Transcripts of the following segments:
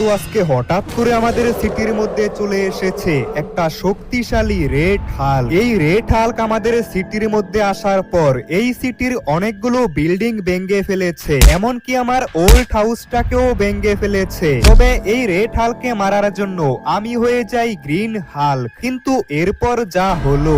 কিন্তু আজকে হঠাৎ করে আমাদের সিটির মধ্যে চলে এসেছে একটা শক্তিশালী রেড হাল। এই রেড হাল্ক আমাদের সিটির মধ্যে আসার পর এই সিটির অনেকগুলো বিল্ডিং ভেঙে ফেলেছে, এমনকি আমার ওল্ড হাউসটাকেও ভেঙে ফেলেছে। তবে এই রেড হালকে মারার জন্য আমি হয়ে যাই গ্রিন হাল, কিন্তু এরপর যা হলো।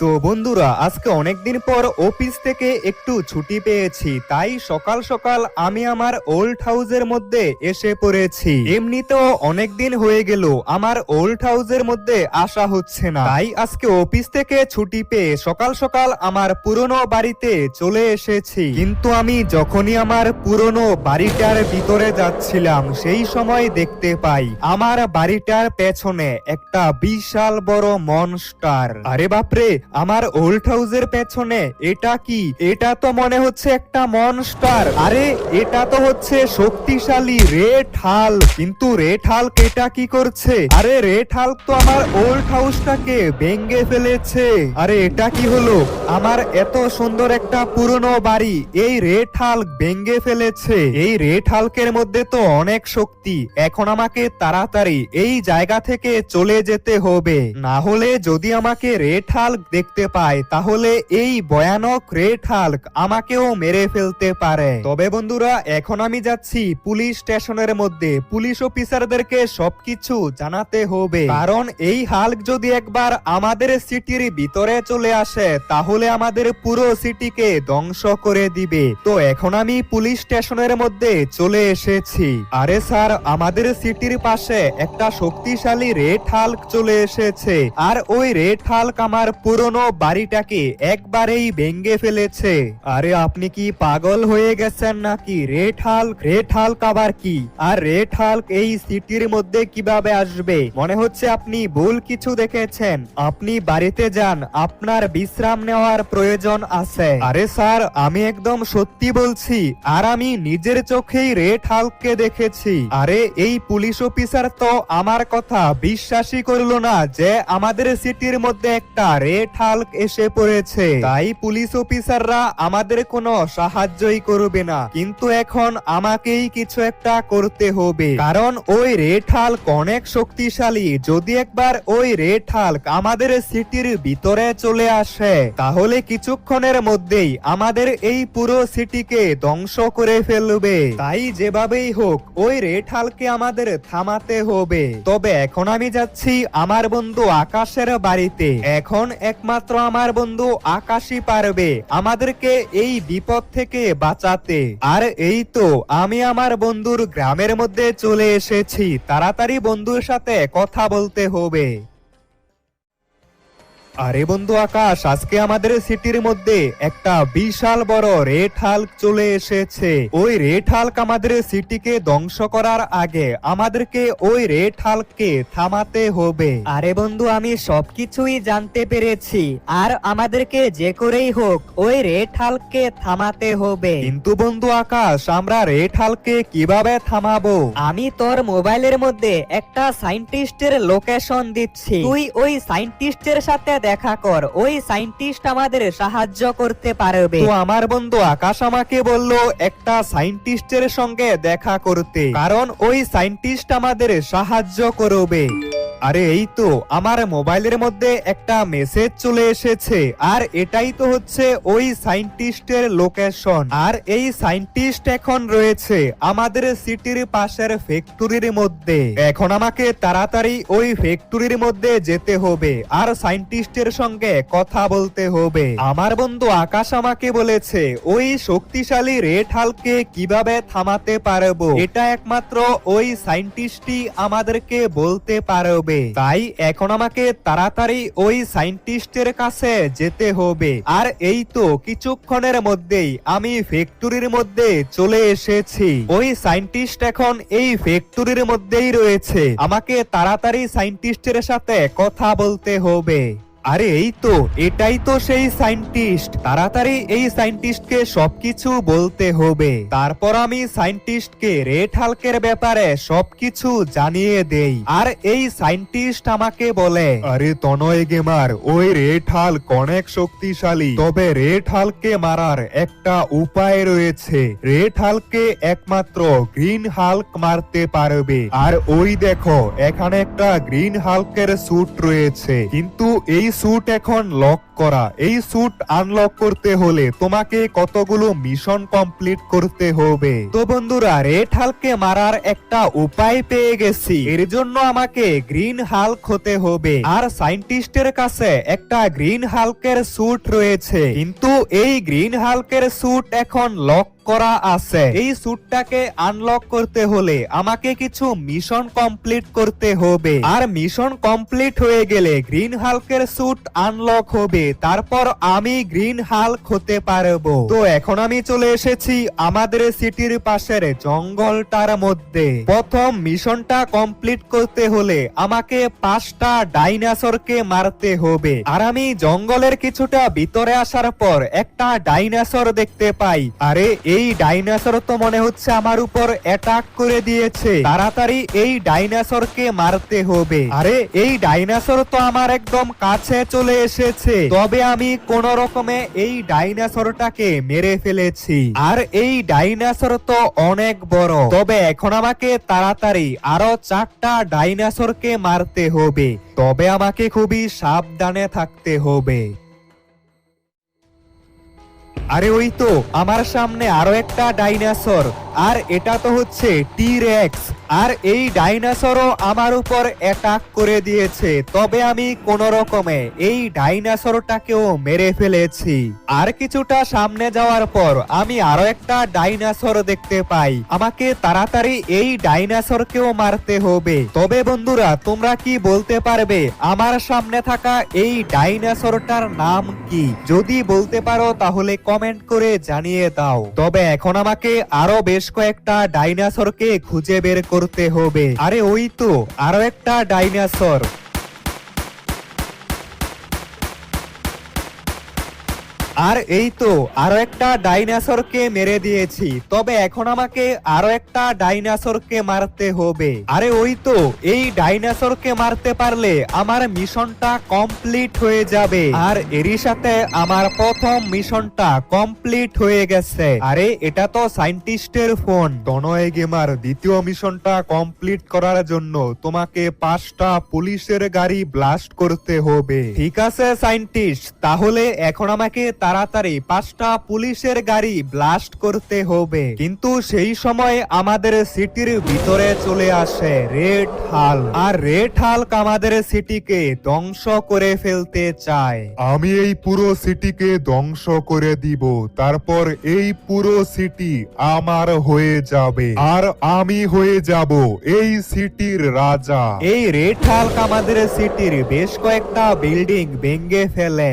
তো বন্ধুরা, আজকে অনেকদিন পর অফিস থেকে একটু ছুটি পেয়েছি, তাই সকাল সকাল আমি আমার ওল্ড হাউসের মধ্যে এসে পড়েছি। এমনিতেও অনেকদিন হয়ে গেল, আমার ওল্ড হাউসের মধ্যে আসা হচ্ছে না। তাই আজকে অফিস থেকে ছুটি পেয়ে সকাল সকাল আমার পুরনো বাড়িতে চলে এসেছি। কিন্তু আমি যখনই আমার পুরনো বাড়িটার ভিতরে যাচ্ছিলাম, সেই সময় দেখতে পাই, আমার বাড়িটার পেছনে একটা বিশাল বড় মনস্টার আরে বাপরে আমার ওল্ড হাউসের পেছনে, এটা কি? এটা তো মনে হচ্ছে একটা মনস্টার আরে, এটা তো হচ্ছে শক্তিশালী রেড হাল কিন্তু রেড হাল্ক এটা কি করছে? আরে রেড হাল্ক তো আমার ওল্ড হাউসটাকে ভেঙ্গে ফেলেছে। আরে, এটা কি হলো? আমার এত সুন্দর একটা পুরনো বাড়ি, এই রেড হাল্ক ভেঙ্গে ফেলেছে। এই রেড হাল্কের মধ্যে তো অনেক শক্তি। এখন আমাকে তাড়াতাড়ি এই জায়গা থেকে চলে যেতে হবে। না হলে যদি আমাকে রেড হাল্ক দেখতে পায়, তাহলে এই ভয়ানক রেড হাল্ক আমাকেও মেরে ফেলতে পারে। তবে বন্ধুরা, এখন আমি যাচ্ছি পুলিশ স্টেশনের মধ্যে। পুলিশ অফিসারদেরকে সবকিছু জানাতে হবে। কারণ এই হাল্ক যদি একবার আমাদের সিটির ভিতরে চলে আসে, তাহলে আমাদের পুরো সিটিকে ধ্বংস করে দিবে। তো এখন আমি পুলিশ স্টেশনের মধ্যে চলে এসেছি। আরে স্যার, আমাদের সিটির পাশে একটা শক্তিশালী রেড হাল্ক চলে এসেছে। আর ওই রেড হাল্ক আমার পুরনো বাড়িটাকে একবারেই ভেঙ্গে ফেলেছে। আরে আপনি কি পাগল হয়ে গেছেন নাকি? রেড হাল্ক রেড হাল্ক আবার কি? আর রেড হাল্ক এই সিটির মধ্যে কীভাবে আসবে? মনে হচ্ছে আপনি ভুল কিছু দেখেছেন। আপনি বাড়িতে যান, আপনার বিশ্রাম নেওয়ার প্রয়োজন আছে। আরে স্যার, আমি একদম সত্যি বলছি, আর আমি নিজের চোখেই রেড হাল্ককে দেখেছি। আরে এই পুলিশ অফিসার তো আমার কথা বিশ্বাসই করল না যে আমাদের সিটির মধ্যে একটা রেড হাল্ক এসে পড়েছে। তাই পুলিশ অফিসাররা আমাদের কোনো সাহায্যই করবে না। কিন্তু এখন আমাকেই কিছু একটা করতে হবে। কারণ ওই রেড হাল্ক অনেক শক্তিশালী। যদি একবার ওই রেড হাল্ক আমাদের সিটির ভিতরে চলে আসে, তাহলে কিছুক্ষণের মধ্যেই আমাদের এই পুরো সিটিকে ধ্বংস করে ফেলবে। তাই যেভাবেই হোক, ওই রেড হালকে আমাদের থামাতে হবে। তবে এখন আমি যাচ্ছি আমার বন্ধু আকাশের বাড়িতে। এখন একমাত্র আমার বন্ধু আকাশই পারবে আমাদেরকে এই বিপদ থেকে বাঁচাতে। আর এই তো আমি আমার বন্ধুর গ্রামের মধ্যে চলে এসেছি। তাড়াতাড়ি বন্ধুর সাথে কথা বলতে হবে। আরে বন্ধু আকাশ আজকে আমাদের সিটির মধ্যে একটা বিশাল বড় রেড হাল্ক চলে এসেছে। ওই রেড হাল্ক আমাদের সিটিকে ধ্বংস করার আগে আমাদেরকে ওই রেড হাল্ককে থামাতে হবে। আরে বন্ধু আমি সবকিছুই জানতে পেরেছি। আর আমাদেরকে যে করেই হোক ওই রেড হাল্ককে থামাতে হবে। কিন্তু বন্ধু আকাশ আমরা রেড হাল্ককে কীভাবে থামাবো? আমি তোর মোবাইলের মধ্যে একটা সাইন্টিস্টের লোকেশন দিচ্ছি। তুই ওই সাইন্টিস্টের সাথে দেখা কর, ওই সাইন্টিস্ট আমাদের সাহায্য করতে পারবে। তো আমার বন্ধু আকাশ আমাকে বলল, একটা সাইন্টিস্টের সঙ্গে দেখা করতে। কারণ ওই সাইন্টিস্ট আমাদের সাহায্য করবে। আরে এই তো, আমার মোবাইলের মধ্যে একটা মেসেজ চলে এসেছে। আর এটাই তো হচ্ছে ওই সাইন্টিস্টের লোকেশন আর এই সাইন্টিস্ট এখন রয়েছে আমাদের সিটির পাশের ফ্যাক্টরির মধ্যে। এখন আমাকে তাড়াতাড়ি ওই ফ্যাক্টরির মধ্যে যেতে হবে, আর সাইন্টিস্টের সঙ্গে কথা বলতে হবে। আমার বন্ধু আকাশ আমাকে বলেছে, ওই শক্তিশালী রেড হালকে কীভাবে থামাতে পারব? এটা একমাত্র ওই সাইন্টিস্টই আমাদেরকে বলতে পারবে। তাই এখন আমাকে তাড়াতাড়ি ওই সাইন্টিস্টের কাছে যেতে হবে। আর এই তো কিছুক্ষণের মধ্যেই আমি ফ্যাক্টরির মধ্যে চলে এসেছি। ওই সাইন্টিস্ট এখন এই ফ্যাক্টরির মধ্যেই রয়েছে। আমাকে তাড়াতাড়ি সাইন্টিস্টের সাথে কথা বলতে হবে। আরে এই তো, এটাই তো সেই সায়েন্টিস্ট তাড়াতাড়ি এই সায়েন্টিস্টকে সবকিছু বলতে হবে। তারপর আমি সায়েন্টিস্টকে রেড হাল্কের ব্যাপারে সবকিছু জানিয়ে দেই। আর এই সায়েন্টিস্ট আমাকে বলে, আরে তনয় গেমার, ওই রেড হাল্ক অনেক শক্তিশালী। তবে রেড হাল্ককে মারার একটা উপায় রয়েছে। রেড হাল্ককে একমাত্র গ্রিন হাল্ক মারতে পারবে। আর ওই দেখো, এখানে একটা গ্রিন হাল্কের স্যুট রয়েছে। কিন্তু এই স্যুট এখন লক করা। এই স্যুট আনলক করতে হলে তোমাকে কতগুলো মিশন কমপ্লিট করতে হবে। তো বন্ধুরা রেড হাল্ককে মারার একটা উপায় পেয়ে গেছি। এর জন্য আমাকে গ্রিন হাল্ক হতে হবে। আর সায়েন্টিস্টের কাছে একটা গ্রিন হাল্কের স্যুট রয়েছে। কিন্তু এই গ্রিন হাল্কের স্যুট এখন লক করা আছে। এই স্যুটটাকে আনলক করতে হলে আমাকে কিছু মিশন কমপ্লিট করতে হবে। আর মিশন কমপ্লিট হয়ে গেলে গ্রিন হাল্কের স্যুট আনলক হবে। তারপর আমি গ্রিন হাল্ক হতে পারব। তো এখন আমি চলে এসেছি আমাদের সিটির পাশের জঙ্গলটার মধ্যে। প্রথম মিশনটা কমপ্লিট করতে হলে আমাকে পাঁচটা ডাইনাসরকে মারতে হবে। আর আমি জঙ্গলের কিছুটা ভিতরে আসার পর একটা ডাইনাসর দেখতে পাই। আরে, এই ডাইনাসর তো মনে হচ্ছে আমার উপর অ্যাটাক করে দিয়েছে। তাড়াতাড়ি এই ডাইনাসরকে মারতে হবে। আরে, এই ডাইনাসর তো আমার একদম কাছে চলে এসেছে। তবে আমি কোন রকমে এই ডাইনাসরটাকে মেরে ফেলেছি। আর এই ডাইনাসর তো অনেক বড়। তবে এখন আমাকে তাড়াতাড়ি আরও চারটা ডাইনাসরকে মারতে হবে। তবে আমাকে খুবই সাবধানে থাকতে হবে। আরে ওই তো, আমার সামনে আরও একটা ডাইনাসর, আর এটা তো হচ্ছে টি রেক্স আর এই ডাইনাসরও আমার উপর অ্যাটাক করে দিয়েছে, তবে আমি কোন রকমে এই ডাইনাসরটাকেও মেরে ফেলেছি। আর কিছুটা সামনে যাওয়ার পর আমি আরও একটা ডাইনাসর দেখতে পাই, আমাকে তাড়াতাড়ি এই ডাইনাসরকেও মারতে হবে। তবে বন্ধুরা, তোমরা কি বলতে পারবে, আমার সামনে থাকা এই ডাইনাসরটার নাম কি? যদি বলতে পারো তাহলে কমেন্ট করে জানিয়ে দাও। তবে এখন আমাকে আরও বেশ কয়েকটা ডাইনাসরকে খুঁজে বের করতে হবে। আরে ওই তো, আরও একটা ডাইনাসর আর এই তো, আরও একটা ডাইনাসরকে মেরে দিয়েছি। তবে এখন আমাকে আরও একটা ডাইনাসরকে মারতে হবে। আরে ওই তো, এই ডাইনাসরকে মারতে পারলে আমার মিশনটা কমপ্লিট হয়ে যাবে। আর এরই সাথে আমার প্রথম মিশনটা কমপ্লিট হয়ে গেছে। আরে এটা তো সায়েন্টিস্টের ফোন। তনয় গেমার, দ্বিতীয় মিশনটা কমপ্লিট করার জন্য তোমাকে পাঁচটা পুলিশের গাড়ি ব্লাস্ট করতে হবে। ঠিক আছে সায়েন্টিস্ট তাহলে এখন আমাকে তাড়াতাড়ি পাঁচটা পুলিশের গাড়ি ব্লাস্ট করতে হবে। কিন্তু সেই সময় আমাদের সিটির ভিতরে চলে আসে রেড হাল। আর রেড হাল্ক আমাদের সিটিকে ধ্বংস করে ফেলতে চায়। আমি এই পুরো সিটিকে ধ্বংস করে দিব। তারপর এই পুরো সিটি আমার হয়ে যাবে। আর আমি হয়ে যাব এই সিটির রাজা। এই রেড হাল্ক আমাদের সিটির বেশ কয়েকটা বিল্ডিং ভেঙে ফেলে।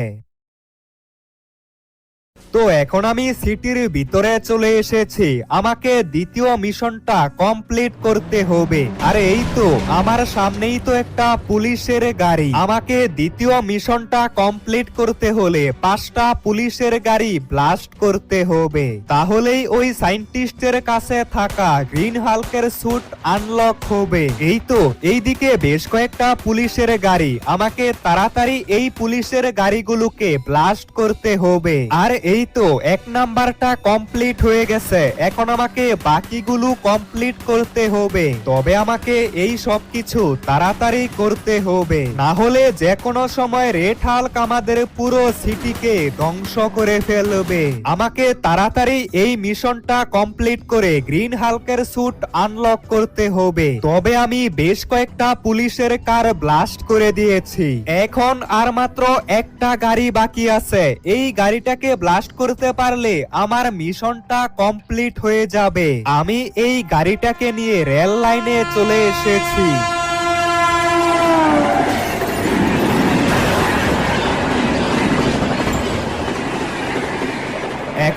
তো এখন আমি সিটির ভিতরে চলে এসেছি। আমাকে দ্বিতীয় মিশনটা কমপ্লিট করতে হবে। আরে, এই তো, আমার সামনেই তো একটা পুলিশের গাড়ি। আমাকে দ্বিতীয় মিশনটা কমপ্লিট করতে হলে পাঁচটা পুলিশের গাড়ি ব্লাস্ট করতে হবে। তাহলেই ওই সায়েন্টিস্টের কাছে থাকা গ্রিন হাল্কের স্যুট আনলক হবে। এই তো, এইদিকে বেশ কয়েকটা পুলিশের গাড়ি। আমাকে তাড়াতাড়ি এই পুলিশের গাড়িগুলোকে ব্লাস্ট করতে হবে। আর এই তো এক নাম্বারটা কমপ্লিট হয়ে গেছে। এখন আমাকে বাকিগুলো কমপ্লিট করতে হবে। তবে আমাকে এই সব কিছু তাড়াতাড়ি করতে হবে। না হলে যে কোনো সময় রেড হাল্ক আমাদের পুরো সিটিকে ধ্বংস করে ফেলবে। আমাকে তাড়াতাড়ি এই মিশনটা কমপ্লিট করে গ্রিন হাল্কের স্যুট আনলক করতে হবে। তবে আমি বেশ কয়েকটা পুলিশের কার ব্লাস্ট করে দিয়েছি। এখন আর মাত্র একটা গাড়ি বাকি আছে। এই গাড়িটাকে ব্লাস্ট করতে পারলে আমার মিশনটা কমপ্লিট হয়ে যাবে। আমি এই গাড়িটাকে নিয়ে রেল লাইনে চলে এসেছি।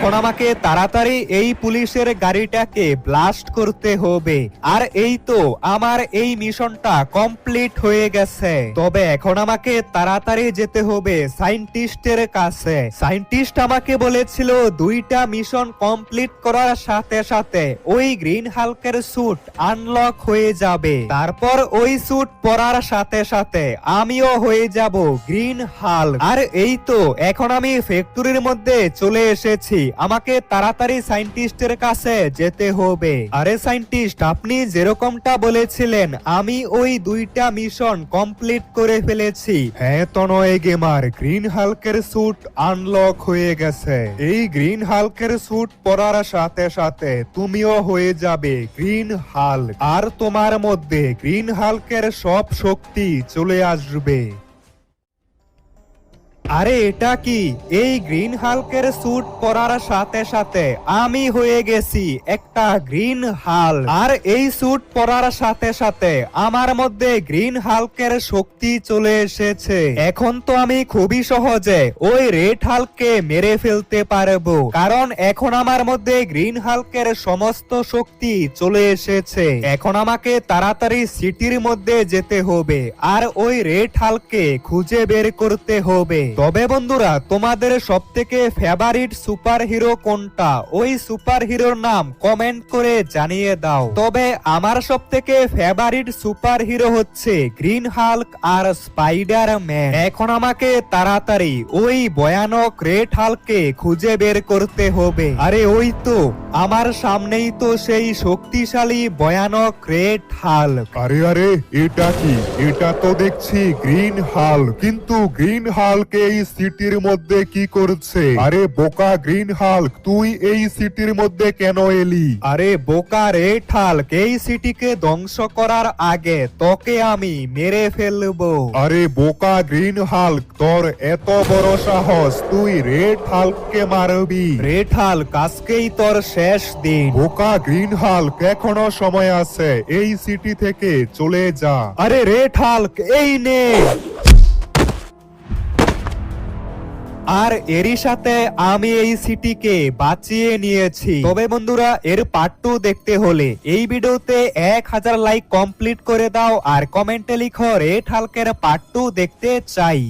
এখন আমাকে তাড়াতাড়ি এই পুলিশের গাড়িটাকে ব্লাস্ট করতে হবে। আর এই তো আমার এই মিশনটা কমপ্লিট হয়ে গেছে। তবে এখন আমাকে তাড়াতাড়ি যেতে হবে সাইন্টিস্টের কাছে। সাইন্টিস্ট আমাকে বলেছিল দুইটা মিশন কমপ্লিট করার সাথে সাথে ওই গ্রিন হালকের স্যুট আনলক হয়ে যাবে। তারপর ওই স্যুট পরার সাথে সাথে আমিও হয়ে যাব গ্রিন হাল আর এই তো এখন আমি ফ্যাক্টরির মধ্যে চলে এসেছি। আমাকে তাড়াতাড়ি সাইন্টিস্টের কাছে যেতে হবে। আরে সাইন্টিস্ট, আপনি যেরকমটা বলেছিলেন, আমি ওই দুইটা মিশন কমপ্লিট করে ফেলেছি। হ্যাঁ নয় গেমার গ্রিন হালকের স্যুট আনলক হয়ে গেছে। এই গ্রিন হালকের স্যুট পরার সাথে সাথে তুমিও হয়ে যাবে গ্রিন হাল্ক। আর তোমার মধ্যে গ্রিন হালকের সব শক্তি চলে আসবে। আরে এটা কি? এই গ্রিন হালকের স্যুট পরার সাথে সাথে আমি হয়ে গেছি একটা গ্রিন হাল। আর এই স্যুট পরার সাথে সাথে আমার মধ্যে গ্রিন হালকের শক্তি চলে এসেছে। এখন তো আমি খুবই সহজে ওই রেড হালকে মেরে ফেলতে পারব। কারণ এখন আমার মধ্যে গ্রিন হালকের সমস্ত শক্তি চলে এসেছে। এখন আমাকে তাড়াতাড়ি সিটির মধ্যে যেতে হবে। আর ওই রেড হালকে খুঁজে বের করতে হবে। তবে বন্ধুরা, তোমাদের সব থেকে ফেভারিট সুপার হিরো কোনটা? ওই সুপার হিরোর নাম কমেন্ট করে জানিয়ে দাও। তবে আমার সব থেকে ফেভারিট সুপার হিরো হচ্ছে গ্রিন হাল্ক আর স্পাইডার ম্যান এখন আমাকে তাড়াতাড়ি ওই ভয়ানক রেড হালকে খুঁজে বের করতে হবে। আরে ওই তো, আমার সামনেই তো সেই শক্তিশালী, ভয়ানক রেড হাল্ক আরে আরে, এটা কি? এটা তো দেখছি গ্রিন হাল কিন্তু গ্রিন হাল্ক এই সিটির মধ্যে কি করছে? আরে বোকা গ্রিন হাল্ক, তুই এই সিটির মধ্যে কেন এলি? আরে বোকা রে ঠাল্ক এই সিটিকে ধ্বংস করার আগে তোকে আমি মেরে ফেলব। আরে বোকা গ্রিন হাল্ক, তোর এত বড় সাহস, তুই রেড হাল্ককে মারবি। রে ঠাল্ক আজকেই তোর শেষ দিন। বোকা গ্রিন হাল্ক, এখনও সময় আছে, এই সিটি থেকে চলে যা। আরে রে ঠাল্ক এই নে। আর এরই সাথে আমি এই সিটিকে বাঁচিয়ে নিয়েছি। তবে বন্ধুরা, এর পার্ট টু দেখতে হলে এই ভিডিওতে এক হাজার লাইক কমপ্লিট করে দাও আর কমেন্টে লিখো রেড হালকের পার্ট টু দেখতে চাই।